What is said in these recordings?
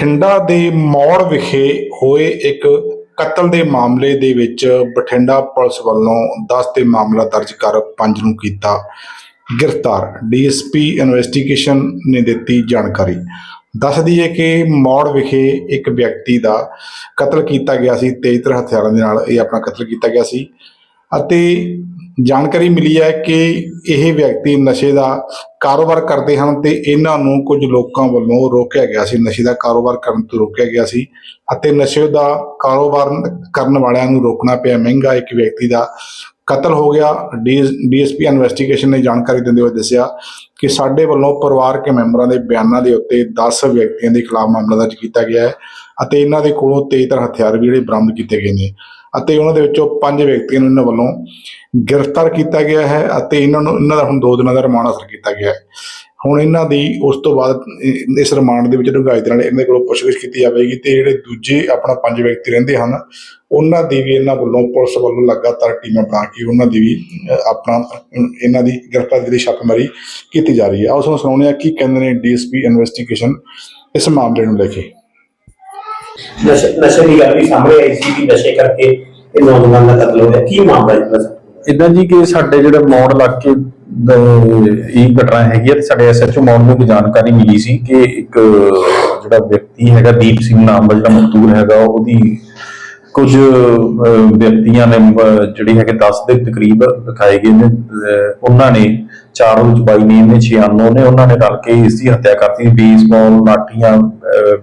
ਬਠਿੰਡਾ ਦੇ ਮੌੜ ਵਿਖੇ ਹੋਏ ਇੱਕ ਕਤਲ ਦੇ ਮਾਮਲੇ ਦੇ ਵਿੱਚ ਬਠਿੰਡਾ ਪੁਲਿਸ ਵੱਲੋਂ 10 ਤੇ ਮਾਮਲਾ ਦਰਜ ਕਰ ਪੰਜ ਨੂੰ ਕੀਤਾ ਗ੍ਰਿਫਤਾਰ। ਡੀਐਸਪੀ ਇਨਵੈਸਟੀਗੇਸ਼ਨ ਨੇ ਦਿੱਤੀ ਜਾਣਕਾਰੀ। ਦੱਸ ਦਈਏ ਕਿ ਮੌੜ ਵਿਖੇ ਇੱਕ ਵਿਅਕਤੀ ਦਾ ਕਤਲ ਕੀਤਾ ਗਿਆ ਸੀ। ਤੇਜ਼ਤਰ ਹਥਿਆਰਾਂ ਦੇ ਨਾਲ ਇਹ ਆਪਣਾ ਕਤਲ ਕੀਤਾ ਗਿਆ ਸੀ। ਅਤੇ ਜਾਣਕਾਰੀ ਮਿਲੀ ਹੈ ਕਿ ਇਹ ਵਿਅਕਤੀ ਨਸ਼ੇ ਦਾ ਕਾਰੋਬਾਰ ਕਰਦੇ ਹਨ ਤੇ ਇਹਨਾਂ ਨੂੰ ਕੁਝ ਲੋਕਾਂ ਵੱਲੋਂ ਰੋਕਿਆ ਗਿਆ ਸੀ। ਨਸ਼ੇ ਦਾ ਕਾਰੋਬਾਰ ਕਰਨ ਤੋਂ ਰੋਕਿਆ ਗਿਆ ਸੀ ਅਤੇ ਨਸ਼ੇ ਦਾ ਕਾਰੋਬਾਰ ਕਰਨ ਵਾਲਿਆਂ ਨੂੰ ਰੋਕਣਾ ਪਿਆ। ਮਹਿੰਗਾ ਇੱਕ ਵਿਅਕਤੀ ਦਾ ਕਤਲ ਹੋ ਗਿਆ। ਡੀਐਸਪੀ ਇਨਵੈਸਟੀਗੇਸ਼ਨ ਨੇ ਜਾਣਕਾਰੀ ਦਿੰਦੇ ਹੋਏ ਦੱਸਿਆ ਕਿ ਸਾਡੇ ਵੱਲੋਂ ਪਰਿਵਾਰਕ ਮੈਂਬਰਾਂ ਦੇ ਬਿਆਨਾਂ ਦੇ ਉੱਤੇ 10 ਵਿਅਕਤੀਆਂ ਦੇ ਖਿਲਾਫ ਮਾਮਲਾ ਦਰਜ ਕੀਤਾ ਗਿਆ ਹੈ ਅਤੇ ਇਹਨਾਂ ਦੇ ਕੋਲੋਂ ਤੇਜ਼ਤਰ ਹਥਿਆਰ ਵੀ ਜਿਹੜੇ ਬਰਾਮਦ ਕੀਤੇ ਗਏ ਨੇ। ਅਤੇ ਉਹਨਾਂ ਦੇ ਵਿੱਚੋਂ ਪੰਜ ਵਿਅਕਤੀਆਂ ਨੂੰ ਇਹਨਾਂ ਵੱਲੋਂ ਗ੍ਰਿਫਤਾਰ ਕੀਤਾ ਗਿਆ ਹੈ ਅਤੇ ਇਹਨਾਂ ਨੂੰ ਇਹਨਾਂ ਦਾ ਹੁਣ 2 ਦਿਨਾਂ ਦਾ ਰਿਮਾਂਡ ਹਾਸਲ ਕੀਤਾ ਗਿਆ ਹੈ। ਹੁਣ ਇਹਨਾਂ ਦੀ ਉਸ ਤੋਂ ਬਾਅਦ ਇਸ ਰਿਮਾਂਡ ਦੇ ਵਿੱਚ ਡੂੰਘਾਈ ਦੇ ਨਾਲ ਇਹਨਾਂ ਕੋਲੋਂ ਪੁੱਛਗਿੱਛ ਕੀਤੀ ਜਾਵੇਗੀ ਤੇ ਜਿਹੜੇ ਦੂਜੇ ਆਪਣਾ ਪੰਜ ਵਿਅਕਤੀ ਰਹਿੰਦੇ ਹਨ, ਉਹਨਾਂ ਦੀ ਵੀ ਇਹਨਾਂ ਵੱਲੋਂ ਪੁਲਿਸ ਵੱਲੋਂ ਲਗਾਤਾਰ ਟੀਮਾਂ ਬਣਾ ਕੇ ਉਹਨਾਂ ਦੀ ਵੀ ਆਪਣਾ ਇਹਨਾਂ ਦੀ ਗ੍ਰਿਫਤਾਰੀ ਦੀ ਛਾਪੇਮਾਰੀ ਕੀਤੀ ਜਾ ਰਹੀ ਹੈ। ਆਓ ਤੁਹਾਨੂੰ ਸੁਣਾਉਂਦੇ ਹਾਂ ਕੀ ਕਹਿੰਦੇ ਨੇ ਡੀਐਸਪੀ ਇਨਵੈਸਟੀਗੇਸ਼ਨ ਇਸ ਮਾਮਲੇ ਨੂੰ ਲੈ ਕੇ। ਨਸ਼ੇ ਨਸ਼ੇ ਦੀ ਗੱਲ ਵੀ ਸਾਹਮਣੇ ਆਈ ਸੀ ਕਿ ਨਸ਼ੇ ਕਰਕੇ ਇਹ ਨੌਜਵਾਨ ਦਾ ਕਤਲ ਹੋਇਆ ਕੀ ਮਾਮਲਾ ਜੀ ਬਸ ਇਦਾਂ ਜੀ ਕਿ ਸਾਡੇ ਜਿਹੜੇ ਮੌੜ ਇਲਾਕੇ ਦੇ ਇਹ ਘਟਨਾ ਹੈਗੀ ਹੈ ਤੇ ਸਾਡੇ ਐਸਐਚਓ ਮੌੜ ਨੂੰ ਇੱਕ ਜਾਣਕਾਰੀ ਮਿਲੀ ਸੀ ਕਿ ਇੱਕ ਜਿਹੜਾ ਵਿਅਕਤੀ ਹੈਗਾ ਦੀਪ ਸਿੰਘ ਨਾਮ ਦਾ ਜਿਹੜਾ ਮਕਤੂਲ ਹੈਗਾ ਉਹਦੀ ਕੁਝ ਵਿਅਕਤੀਆਂ ਨੇ ਅਹ, ਜਿਹੜੀ ਹੈਗੇ 10 ਦੇ ਤਕਰੀਬ ਦਿਖਾਏ ਗਏ ਨੇ। ਉਹਨਾਂ ਨੇ ਚਾਰ ਰੋਜ਼ ਬਾਈ ਨੇ ਨੇ ਛੇ ਅਨਨੋਨ ਨੇ ਉਹਨਾਂ ਨੇ ਰਲ ਕੇ ਇਸ ਦੀ ਹੱਤਿਆ ਕਰਤੀ। ਬੇਸਬਾਲ ਲਾਠੀਆਂ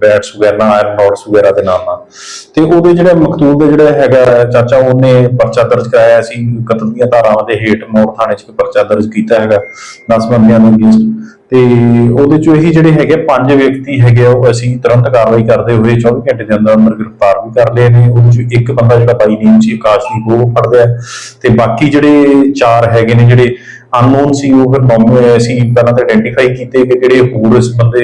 ਬੈਟਸ ਵਗੈਰਾ ਆਇਰਨ ਰੋਡਸ ਵਗੈਰਾ ਦੇ ਨਾਲ ਨਾਲ। ਤੇ ਉਹਦੇ ਜਿਹੜੇ ਮਕਤੂਲ ਦੇ ਜਿਹੜਾ ਹੈਗਾ ਚਾਚਾ, ਉਹਨੇ ਪਰਚਾ ਦਰਜ ਕਰਾਇਆ ਸੀ, ਕਤਲ ਦੀਆਂ ਧਾਰਾਵਾਂ ਦੇ ਹੇਠ ਮੋੜ ਥਾਣੇ 'ਚ ਪਰਚਾ ਦਰਜ ਕੀਤਾ ਹੈਗਾ 10 ਬੰਦਿਆਂ ਦੇ ਅਗੇਂਸਟ ਤੇ ਉਹਦੇ ਚੋਂ ਇਹੀ ਜਿਹੜੇ ਹੈਗੇ ਪੰਜ ਵਿਅਕਤੀ ਹੈਗੇ ਉਹ ਅਸੀਂ ਤੁਰੰਤ ਕਾਰਵਾਈ ਕਰਦੇ ਹੋਏ 24 ਘੰਟੇ ਦੇ ਅੰਦਰ ਅੰਦਰ ਗ੍ਰਿਫਤਾਰ ਵੀ ਕਰ ਲਏ ਨੇ। ਉਹਦੇ ਚੋਂ ਇੱਕ ਬੰਦਾ ਜਿਹੜਾ ਬਾਈ ਨੇਮ ਸੀ ਆਕਾਸ਼ਦੀਪ ਉਹ ਫੜ ਲਿਆ ਤੇ ਬਾਕੀ ਜਿਹੜੇ ਚਾਰ ਹੈਗੇ ਨੇ, ਜਿਹੜੇ ਅਨਨੋਨ ਸੀ, ਉਹ ਫਿਰ ਨੋਮ ਅਸੀਂ ਪਹਿਲਾਂ ਤਾਂ ਆਇਡੈਂਟੀਫਾਈ ਕੀਤੇ ਕਿ ਜਿਹੜੇ ਹੋਰ ਇਸ ਬੰਦੇ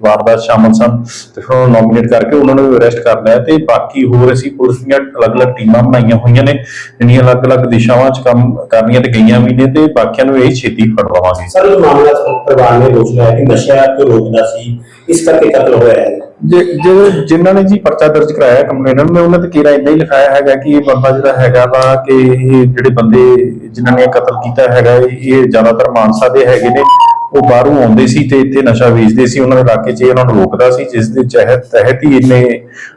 ਵਾਰਦਾਤ ਸ਼ਾਮਲ ਸਨ ਤੇ ਫਿਰ ਉਹਨੂੰ ਨੋਮੀਨੇਟ ਕਰਕੇ ਉਹਨਾਂ ਨੂੰ ਅਰੈਸਟ ਕਰ ਲਿਆ ਤੇ ਬਾਕੀ ਹੋਰ ਅਸੀਂ ਪੁਲਿਸ ਦੀਆਂ ਅਲੱਗ-ਅਲੱਗ ਟੀਮਾਂ ਬਣਾਈਆਂ ਹੋਈਆਂ ਨੇ ਜਿਹੜੀਆਂ ਅਲੱਗ-ਅਲੱਗ ਦਿਸ਼ਾਵਾਂ 'ਚ ਕੰਮ ਕਰਨੀਆਂ ਤੇ ਗਈਆਂ ਵੀ ਨੇ ਤੇ ਬਾਕੀਆਂ ਨੂੰ ਇਹ ਛੇਤੀ ਫੜ ਲਵਾਂਗੇ ਸਰ ਇਹ ਮਾਮਲਾ ਪਰਿਵਾਰ ਨੇ ਦੋਸ਼ ਲਾਇਆ ਕਿ ਨਸ਼ਾ ਤੋਂ ਰੋਕਦਾ ਸੀ ਇਸ ਕਰਕੇ ਕਤਲ ਹੋਇਆ ਹੈ। ਜੇ ਜਿਹੜੇ ਜਿਨ੍ਹਾਂ ਨੇ ਜੀ ਪਰਚਾ ਦਰਜ ਕਰਾਇਆ ਕੰਪਲੇਨਰ ਨੇ ਉਹਨਾਂ ਤੇ ਕੀਰਾ ਇੰਨਾ ਹੀ ਲਿਖਾਇਆ ਹੈਗਾ ਕਿ ਇਹ ਬੰਦਾ ਜਿਹੜਾ ਹੈਗਾ ਵਾ ਕਿ ਇਹ ਜਿਹੜੇ ਬੰਦੇ ਜਿਨ੍ਹਾਂ ਨੇ ਕਤਲ ਕੀਤਾ ਹੈਗਾ ਇਹ ਜ਼ਿਆਦਾਤਰ ਮਾਨਸਾ ਦੇ ਹੈਗੇ ਨੇ। ਉਹ ਬਾਹਰੋਂ ਆਉਂਦੇ ਸੀ ਤੇ ਇੱਥੇ ਨਸ਼ਾ ਵੇਚਦੇ ਸੀ, ਉਹਨਾਂ ਦੇ ਇਲਾਕੇ 'ਚ ਇਹ ਨੂੰ ਰੋਕਦਾ ਸੀ, ਜਿਸ ਦੇ ਤਹਿਤ ਤਹਿਤ ਹੀ ਇਹਨੇ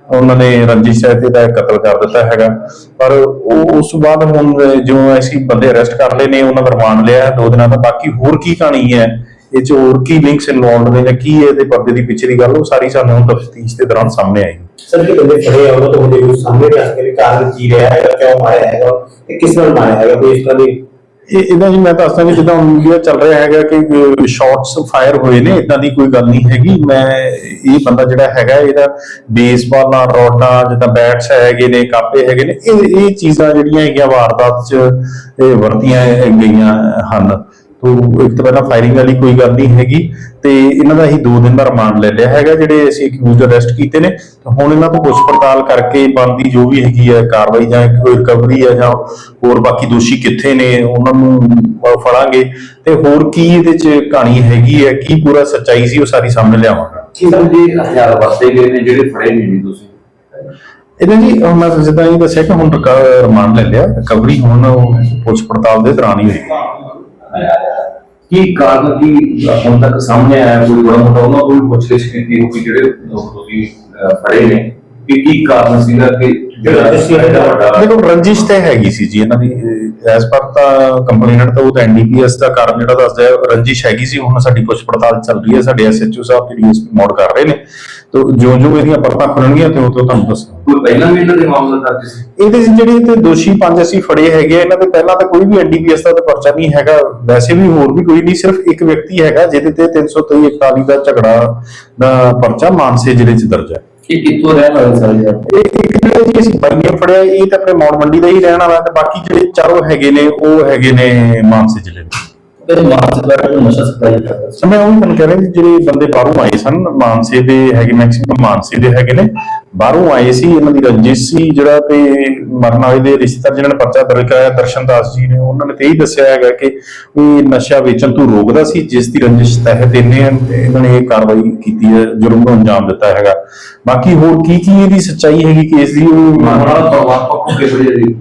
ਉਹਨਾਂ ਨੇ ਰੰਜਿਸ਼ ਸਹਿਤ ਦਾ ਕਤਲ ਕਰ ਦਿੱਤਾ ਹੈਗਾ। ਪਰ ਉਹ ਉਸ ਤੋਂ ਬਾਅਦ ਹੁਣ ਜਿਉਂ ਅਸੀਂ ਬੰਦੇ ਅਰੈਸਟ ਕਰ ਲਏ ਨੇ, ਉਹਨਾਂ ਦਾ ਰਿਮਾਂਡ ਲਿਆ, ਦੋ ਦਿਨਾਂ ਦਾ, ਬਾਕੀ ਹੋਰ ਕੀ ਕਹਾਣੀ ਹੈ, ਇਹ 'ਚ ਹੋਰ ਕੀ ਲਿੰਕਸ ਇਨਵੋਲਡ ਨੇ ਜਾਂ ਕੀ ਇਹਦੇ ਪਰਦੇ ਦੀ ਪਿਛਲੀ ਗੱਲ, ਉਹ ਸਾਰੀ ਸਾਨੂੰ ਹੁਣ ਤਫਤੀਸ਼ ਦੇ ਦੌਰਾਨ ਸਾਹਮਣੇ ਆਏਗੀ ਸਰ ਕਿ ਬੰਦੇ ਫੜੇ ਆ, ਉਹਨਾਂ ਤੋਂ ਮੁੰਡੇ ਸਾਹਮਣੇ ਆ ਸਕੇ ਕਾਰਨ ਕੀ ਰਿਹਾ ਹੈ ਕਿਉਂ ਮਾਰਿਆ ਹੈਗਾ, ਤੇ ਕਿਸ ਨਾਲ ਮਾਰਿਆ ਹੈਗਾ ਕੋਈ ਇਸ ਤਰ੍ਹਾਂ ਦੀ ਇਹ ਇਦਾਂ ਜੀ ਮੈਂ ਦੱਸਦਾ ਕਿ ਜਿੱਦਾਂ ਮੀਡੀਆ ਚੱਲ ਰਿਹਾ ਹੈਗਾ ਕਿ ਸ਼ਾਟਸ ਫਾਇਰ ਹੋਏ ਨੇ, ਇਦਾਂ ਦੀ ਕੋਈ ਗੱਲ ਨਹੀਂ ਹੈਗੀ। ਮੈਂ ਇਹ ਬੰਦਾ ਜਿਹੜਾ ਹੈਗਾ, ਇਹਦਾ ਬੇਸਬਾਲ ਨਾਲ ਰੋਡਾਂ ਜਿੱਦਾਂ ਬੈਟਸ ਹੈਗੇ ਨੇ, ਕਾਪੇ ਹੈਗੇ ਨੇ, ਇਹ ਇਹ ਚੀਜ਼ਾਂ ਜਿਹੜੀਆਂ ਹੈਗੀਆਂ ਵਾਰਦਾਤ 'ਚ, ਇਹ ਵਰਤੀਆਂ ਗਈਆਂ ਹਨ। ਤੋ ਇੱਕ ਤਾਂ ਪਹਿਲਾਂ ਫਾਇਰਿੰਗ ਵਾਲੀ ਕੋਈ ਗੱਲ ਨਹੀਂ ਹੈਗੀ ਤੇ ਇਹਨਾਂ ਦਾ ਹੀ 2 ਦਿਨ ਦਾ ਰਿਮਾਂਡ ਲੈ ਲਿਆ ਹੈਗਾ ਜਿਹੜੇ ਅਸੀਂ ਅਕਿਊਜ਼ਡ ਅਰੈਸਟ ਕੀਤੇ ਨੇ। ਤੇ ਹੁਣ ਇਹਨਾਂ ਤੋਂ ਪੁੱਛ ਪੜਤਾਲ ਕਰਕੇ ਬਣਦੀ ਜੋ ਵੀ ਹੈਗੀ ਹੈ ਕਾਰਵਾਈ ਜਾਂ ਕੋਈ ਰਿਕਵਰੀ ਹੈ ਜਾਂ ਹੋਰ ਬਾਕੀ ਦੋਸ਼ੀ ਕਿੱਥੇ ਨੇ ਉਹਨਾਂ ਨੂੰ ਫੜਾਂਗੇ। ਤੇ ਹੋਰ ਕੀ ਇਹਦੇ ਚ ਕਹਾਣੀ ਹੈਗੀ ਹੈ ਕੀ ਪੂਰਾ ਸੱਚਾਈ ਸੀ ਉਹ ਸਾਰੀ ਸਾਹਮਣੇ ਲਿਆਵਾਂਗਾ। ਕੀ ਸਰ ਜੀ ਹਥਿਆਰ ਵਰਤੇ ਗਏ ਨੇ ਜਿਹੜੇ ਫੜੇ ਨਹੀਂ ਤੁਸੀਂ? ਇਹਦੇ ਜੀ ਮੈਂ ਜਿੱਦਾਂ ਇਹ ਦੱਸਿਆ ਕਿ ਹੁਣ ਰਿਮਾਂਡ ਲੈ ਲਿਆ ਰਿਕਵਰੀ ਹੁਣ ਪੁੱਛ ਪੜਤਾਲ ਦੇ ਦੌਰਾਨ ਹੀ ਹੋਏਗੀ ਕੀ ਕਾਰਨ ਕੀ ਹੁਣ ਤੱਕ ਸਾਹਮਣੇ ਆਇਆ ਕੋਈ ਬੜਾ ਮੋਟਾ ਉਹਨਾਂ ਕੋਲ ਪੁੱਛਗਿੱਛ ਕੀਤੀ ਹੋਊਗੀ ਜਿਹੜੇ ਲੋਕ ਫੜੇ ਨੇ, ਕਿ ਕੀ ਕਾਰਨ ਸੀਗਾ ਕਿ ਜਿਹੜਾ ਵੱਡਾ ਦੇਖੋ ਰੰਜਿਸ਼ ਤੇ ਹੈਗੀ ਸੀ ਜੀ ਇਹਨਾਂ ਦੀ। ਐਸ ਪਰ ਤਾਂ ਕੰਪਲੇਨਟ ਤਾਂ ਉਹ ਤਾਂ ਐਨਡੀਪੀਐਸ ਦਾ ਕਾਰਨ ਜਿਹੜਾ ਦੱਸਦਾ ਹੈ ਰੰਜਿਸ਼ ਹੈਗੀ ਸੀ ਹੁਣ ਸਾਡੀ ਪੁੱਛ ਪੜਤਾਲ ਚੱਲ ਰਹੀ ਹੈ ਸਾਡੇ ਐਸਐਚਓ ਸਾਹਿਬ ਤੇ ਡੀਐਸਪੀ ਮੋਡ ਕਰ ਰਹੇ ਨੇ। ਤੋਂ ਜੋ ਜੋ ਇਹਦੀਆਂ ਪਰਤਾਂ ਖੁੱਲਣਗੀਆਂ ਤੇ ਉਹ ਤੋਂ ਤੁਹਾਨੂੰ ਕੋਈ ਪਹਿਲਾਂ ਵੀ ਇਹਨਾਂ ਦੇ ਮਾਮਲਾ ਦਰਜ ਸੀ? ਇਹਦੇ ਵਿੱਚ ਜਿਹੜੇ ਤੇ ਦੋਸ਼ੀ ਪੰਜ ਅਸੀਂ ਫੜੇ ਹੈਗੇ ਇਹਨਾਂ ਦੇ ਪਹਿਲਾਂ ਤਾਂ ਕੋਈ ਵੀ ਐਨਡੀਪੀਐਸ ਦਾ ਤਾਂ ਪਰਚਾ ਨਹੀਂ ਹੈਗਾ। ਵੈਸੇ ਵੀ ਹੋਰ ਵੀ ਕੋਈ ਨਹੀਂ ਸਿਰਫ ਇੱਕ ਵਿਅਕਤੀ ਹੈਗਾ ਜਿਹਦੇ ਤੇ 323 41 ਦਾ ਝਗੜਾ ਦਾ ਪਰਚਾ ਮਾਨਸੇ ਜ਼ਿਲ੍ਹੇ 'ਚ ਦਰਜ ਹੈ। ਕਿ ਕਿੱਥੋਂ ਰਹਿਣ ਵਾਲੇ ਸਰ ਜੀ ਇਹ ਇੱਕ ਜਿਹੜਾ ਜੀ ਅਸੀਂ ਬਾਈਆਂ ਫੜਿਆ ਇਹ ਤਾਂ ਆਪਣੇ ਮੌੜ ਮੰਡੀ ਦਾ ਹੀ ਰਹਿਣ ਵਾਲਾ ਤੇ ਬਾਕੀ ਜਿਹੜੇ ਚਾਰੋਂ ਹੈਗੇ ਨੇ ਉਹ ਹੈਗੇ ਨੇ ਮਾਨਸੇ ਜ਼ਿਲ੍ਹੇ ਦੇ। ਤੇ ਮਾਰਚ ਦਾ ਨਸ਼ਾ ਸਪਲਾਈ ਕਰਦਾ ਸੀ ਸੋ। ਮੈਂ ਉਹ ਤੁਹਾਨੂੰ ਕਹਿ ਰਿਹਾ ਜੀ ਜਿਹੜੇ ਬੰਦੇ ਬਾਹਰੋਂ ਆਏ ਸਨ ਮਾਨਸੇ ਦੇ ਹੈਗੇ ਮੈਕਸਿਮਮ ਮਾਨਸੇ ਦੇ ਹੈਗੇ ਨੇ ਬਾਹਰੋਂ ਆਏ ਸੀ ਇਹਨਾਂ ਦੀ ਰੰਜਿਸ਼ ਸੀ ਜਿਹੜਾ ਤੇ ਮਰਨ ਵਾਲੇ ਦੇ ਰਿਸ਼ਤੇਦਾਰ ਜਿਨ੍ਹਾਂ ਨੇ ਪਰਚਾ ਦਰਜ ਕਰਾਇਆ ਦਰਸ਼ਨਦਾਸ ਜੀ ਨੇ ਉਹਨਾਂ ਨੇ ਤੇ ਇਹੀ ਦੱਸਿਆ ਹੈਗਾ ਕਿ ਵੀ ਨਸ਼ਾ ਵੇਚਣ ਤੋਂ ਰੋਕਦਾ ਸੀ ਜਿਸ ਦੀ ਰੰਜਿਸ਼ ਤਹਿਤ ਇਹਨੇ ਇਹਨਾਂ ਨੇ ਇਹ ਕਾਰਵਾਈ ਕੀਤੀ ਹੈ ਜੁਰਮ ਨੂੰ ਅੰਜਾਮ ਦਿੱਤਾ ਹੈਗਾ। ਬਾਕੀ ਹੋਰ ਕੀ ਕੀ ਇਹਦੀ ਸੱਚਾਈ ਹੈਗੀ ਕੇਸ ਦੀ ਉਹ ਮਾਮਲਾ ਪਰਿਵਾਰ ਪੱਖੋਂ ਕਿਹੋ ਜਿਹਾ ਜੀ।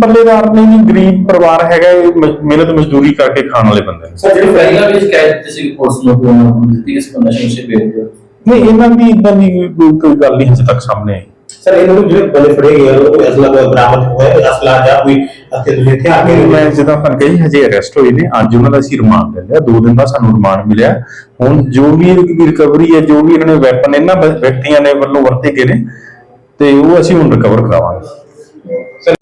ਪੱਲੇਦਾਰ ਨੇ ਜੀ ਗਰੀਬ ਪਰਿਵਾਰ ਹੈਗਾ ਇਹ ਮਿਹਨਤ ਮਜ਼ਦੂਰੀ ਕਰਕੇ ਖਾਣ ਵਾਲੇ ਬੰਦੇ ਨੇ। ਸਰ ਜਿਹੜੇ ਪਹਿਲਾਂ ਵੀ ਸ਼ਿਕਾਇਤ ਦਿੱਤੀ ਸੀ ਪੁਲਿਸ ਨੂੰ ਦਿੱਤੀ ਇਸ ਨਸ਼ੇ ਵੇਚ ਰਿਹਾ ਨਹੀਂ ਇਹਨਾਂ ਦੀ ਇਦਾਂ ਦੀ ਕੋਈ ਕੋਈ ਗੱਲ ਨਹੀਂ ਹਜੇ ਤੱਕ ਸਾਹਮਣੇ ਆਈ। ਸਰ ਇਹਨਾਂ ਨੂੰ ਜਿਹੜੇ ਬੰਦੇ ਫੜੇ ਗਏ ਉਹਨਾਂ ਕੋਈ ਅਸਲਾ ਕੋਈ ਬਰਾਮਦ ਹੋਇਆ ਹੈ, ਅਸਲਾ ਜਾਂ ਕੋਈ ਅਤੇ ਤੁਸੀਂ ਇੱਥੇ ਆ ਕੇ ਮੈਂ ਜਿੱਦਾਂ ਤੁਹਾਨੂੰ ਕਹੀ ਹਜੇ ਅਰੈਸਟ ਹੋਏ ਨੇ ਅੱਜ ਉਹਨਾਂ ਦਾ ਅਸੀਂ ਰਿਮਾਂਡ ਲੈ ਲਿਆ ਦੋ ਦਿਨ ਦਾ ਸਾਨੂੰ ਰਿਮਾਂਡ ਮਿਲਿਆ। ਹੁਣ ਜੋ ਵੀ ਇਹਦੀ ਰਿਕਵਰੀ ਹੈ ਜੋ ਵੀ ਇਹਨਾਂ ਨੇ ਵੈਪਨ ਇਹਨਾਂ ਵਿਅਕਤੀਆਂ ਨੇ ਵੱਲੋਂ ਵਰਤੇ ਗਏ ਨੇ ਤੇ ਉਹ ਅਸੀਂ ਹੁਣ ਰਿਕਵਰ ਕਰਾਵਾਂਗੇ।